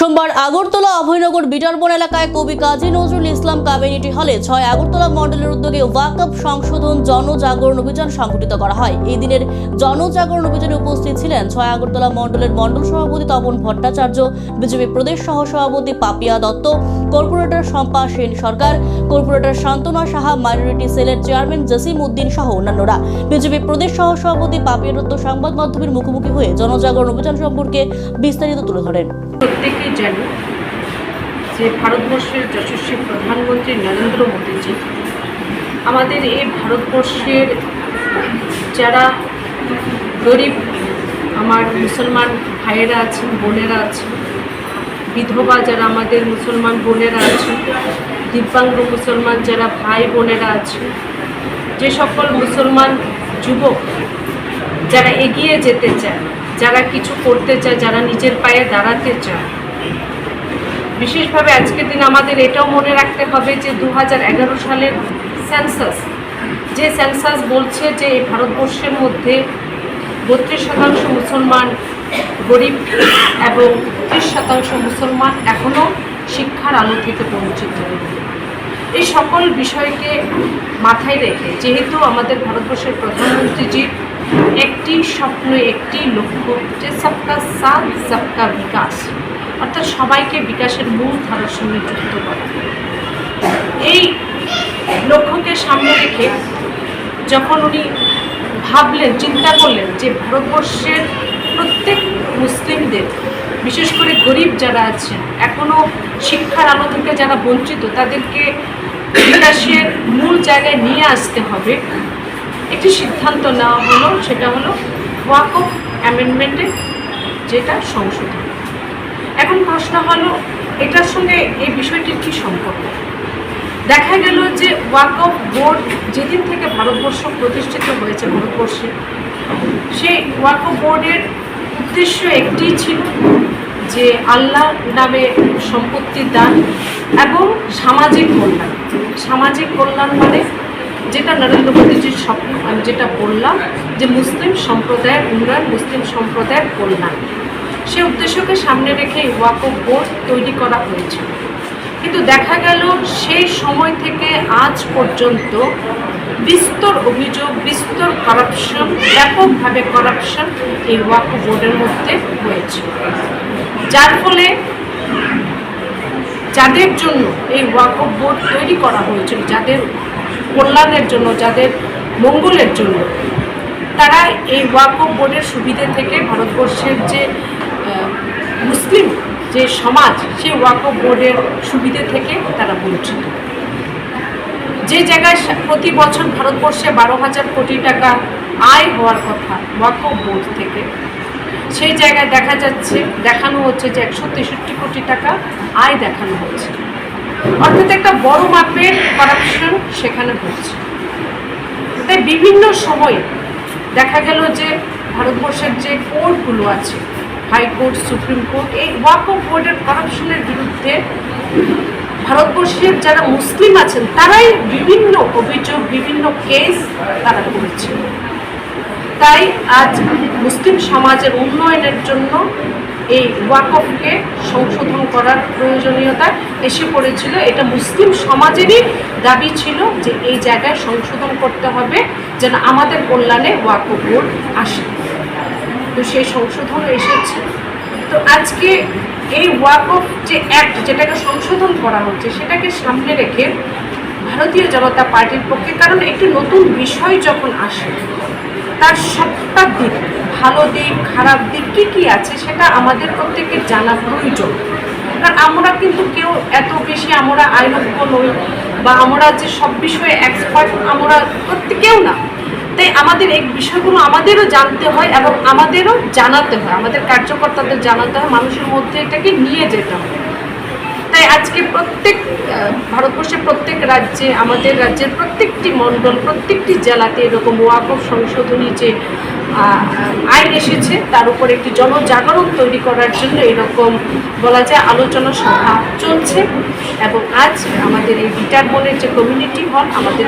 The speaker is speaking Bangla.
সোমবার আগরতলা অভয়নগর বিটারবন এলাকায় কবি কাজী নজরুল ইসলাম কমিউনিটি হলে ছয় আগরতলা মণ্ডলের উদ্যোগে ওয়াকআপ সংশোধন জনজাগরণ অভিযান সংগঠিত করা হয়। এই দিনের জনজাগরণ অভিযানে উপস্থিত ছিলেন ছয় আগরতলা মণ্ডলের মণ্ডল সভাপতি তপন ভট্টাচার্য, বিজেপি প্রদেশ সহ সভাপতি Papiya Dutta, corporator Shampa Sen Sarkar, corporator Shantana Saha, minority সেলের চেয়ারম্যান জসিম উদ্দিন সহ অন্যান্যরা। বিজেপি প্রদেশ সহ সভাপতি পাপিয়া দত্ত সংবাদ মাধ্যমের মুখোমুখি হয়ে জনজাগরণ অভিযান সম্পর্কে বিস্তারিত তুলে ধরেন। প্রত্যেকেই জানি যে ভারতবর্ষের যশস্বী প্রধানমন্ত্রী নরেন্দ্র মোদীজি, আমাদের এই ভারতবর্ষের যারা গরিব আমার মুসলমান ভাইয়েরা আছেন, বোনেরা আছেন, বিধবা যারা আমাদের মুসলমান বোনেরা আছেন, দিব্যাঙ্গ মুসলমান যারা ভাই বোনেরা আছেন, যে সকল মুসলমান যুবক যারা এগিয়ে যেতে চায় যারা কিছু করতে চায়, যারা নিজের পায়ে দাঁড়াতে চায়। বিশেষভাবে আজকের দিন আমাদের এটাও মনে রাখতে হবে যে দু হাজার এগারো সালের সেন্সাস যে সেন্সাস বলছে যে এই ভারতবর্ষের মধ্যে বত্রিশ শতাংশ মুসলমান গরিব এবং ত্রিশ শতাংশ মুসলমান এখনও শিক্ষার আলো থেকে বঞ্চিত। এই সকল বিষয়কে মাথায় রেখে, যেহেতু আমাদের ভারতবর্ষের প্রধানমন্ত্রীজির একটি স্বপ্ন, একটি লক্ষ্য, যে সবকা সাথ সবকা বিকাশ। অর্থাৎ সবাইকে বিকাশের মূল ধারার সঙ্গে যুক্ত করা। এই লক্ষ্যকে সামনে রেখে যখন উনি ভাবলেন, চিন্তা করলেন যে ভারতবর্ষের প্রত্যেক মুসলিমদের, বিশেষ করে গরিব যারা আছেন এখনও শিক্ষার আলো থেকে যারা বঞ্চিত, তাদেরকে বিকাশের মূল জায়গায় নিয়ে আসতে হবে। একটি সিদ্ধান্ত নেওয়া হলো, সেটা হলো ওয়াক অফ অ্যামেন্ডমেন্টের যেটা সংশোধন। এখন প্রশ্ন হলো, এটার সঙ্গে এই বিষয়টির কি সম্পর্ক? দেখা গেল যে ওয়াক অফ বোর্ড যেদিন থেকে ভারতবর্ষ প্রতিষ্ঠিত হয়েছে, ভারতবর্ষে সেই ওয়াক অফ বোর্ডের উদ্দেশ্য একটি ছিল যে আল্লাহ নামে সম্পত্তির দান এবং সামাজিক কল্যাণ। সামাজিক কল্যাণ মানে যেটা নরেন্দ্র মোদীজির স্বপ্ন, আমি যেটা বললাম যে মুসলিম সম্প্রদায়ের উন্নয়ন, মুসলিম সম্প্রদায়ের কল্যাণ। সে উদ্দেশ্যকে সামনে রেখে ওয়াক অফ বোর্ড তৈরি করা হয়েছিল কিন্তু দেখা গেল সেই সময় থেকে আজ পর্যন্ত বিস্তর অভিযোগ, বিস্তর করাপশন ব্যাপকভাবে করাপশন এই ওয়াক বোর্ডের মধ্যে হয়েছে। যার ফলে যাদের জন্য এই ওয়াক বোর্ড তৈরি করা হয়েছিল, যাদের কল্যাণের জন্য, যাদের মঙ্গলের জন্য। তারা এই ওয়াক বোর্ডের সুবিধে থেকে ভারতবর্ষের যে মুসলিম যে সমাজ, সেই ওয়াক বোর্ডের সুবিধে থেকে তারা বঞ্চিত। যে জায়গায় প্রতি বছর ভারতবর্ষে বারো হাজার কোটি টাকা আয় হওয়ার কথা ওয়াক বোর্ড থেকে, সেই জায়গায় দেখা যাচ্ছে, দেখানো হচ্ছে যে একশো তেষট্টি কোটি টাকা আয় দেখানো হচ্ছে। অর্থাৎ একটা বড় মাপের করাপশন সেখানে হচ্ছে তাই বিভিন্ন সময়ে দেখা গেল যে ভারতবর্ষের যে কোর্টগুলো আছে হাইকোর্ট সুপ্রিম কোর্ট এই ওয়াক অফ বোর্ডের করাপশনের বিরুদ্ধে ভারতবর্ষের যারা মুসলিম আছেন, তারাই বিভিন্ন অভিযোগ, বিভিন্ন কেস তারা করেছে। তাই আজ মুসলিম সমাজের উন্নয়নের জন্য এই ওয়াকফকে সংশোধন করার প্রয়োজনীয়তা এসে পড়েছিল। এটা মুসলিম সমাজেরই দাবি ছিল যে এই জায়গায় সংশোধন করতে হবে যেন আমাদের কল্যাণে ওয়াকফ বোর্ড আসে। তো সেই সংশোধন এসেছে। তো আজকে এই ওয়াকফ যে অ্যাক্ট যেটাকে সংশোধন করা হচ্ছে, সেটাকে সামনে রেখে ভারতীয় জনতা পার্টির পক্ষে, কারণ একটি নতুন বিষয় যখন আসে, তার সবটা দিক ভালো দিক, খারাপ দিক, কী কী আছে সেটা আমাদের প্রত্যেকের জানা প্রয়োজন। কারণ আমরা কিন্তু কেউ এত বেশি আমরা আইনজ্ঞ নই বা আমরা যে সব বিষয়ে এক্সপার্ট আমরা প্রত্যেকেও না। তাই আমাদের এই বিষয়গুলো আমাদেরও জানতে হয় এবং আমাদেরও জানাতে হয়। আমাদের কার্যকর্তাদের জানাতে হয়, মানুষের মধ্যে এটাকে নিয়ে যেতে হয়। তাই আজকে প্রত্যেক ভারতবর্ষের প্রত্যেক রাজ্যে, আমাদের রাজ্যের প্রত্যেকটি মণ্ডল, প্রত্যেকটি জেলাতে এরকম ওয়াকফ সংশোধনী যে আইন এসেছে, তার উপর একটি জনজাগরণ তৈরি করার জন্য এরকম বলা যায় আলোচনা সভা চলছে। এবং আজ আমাদের এই বিটার বনের যে কমিউনিটি হল আমাদের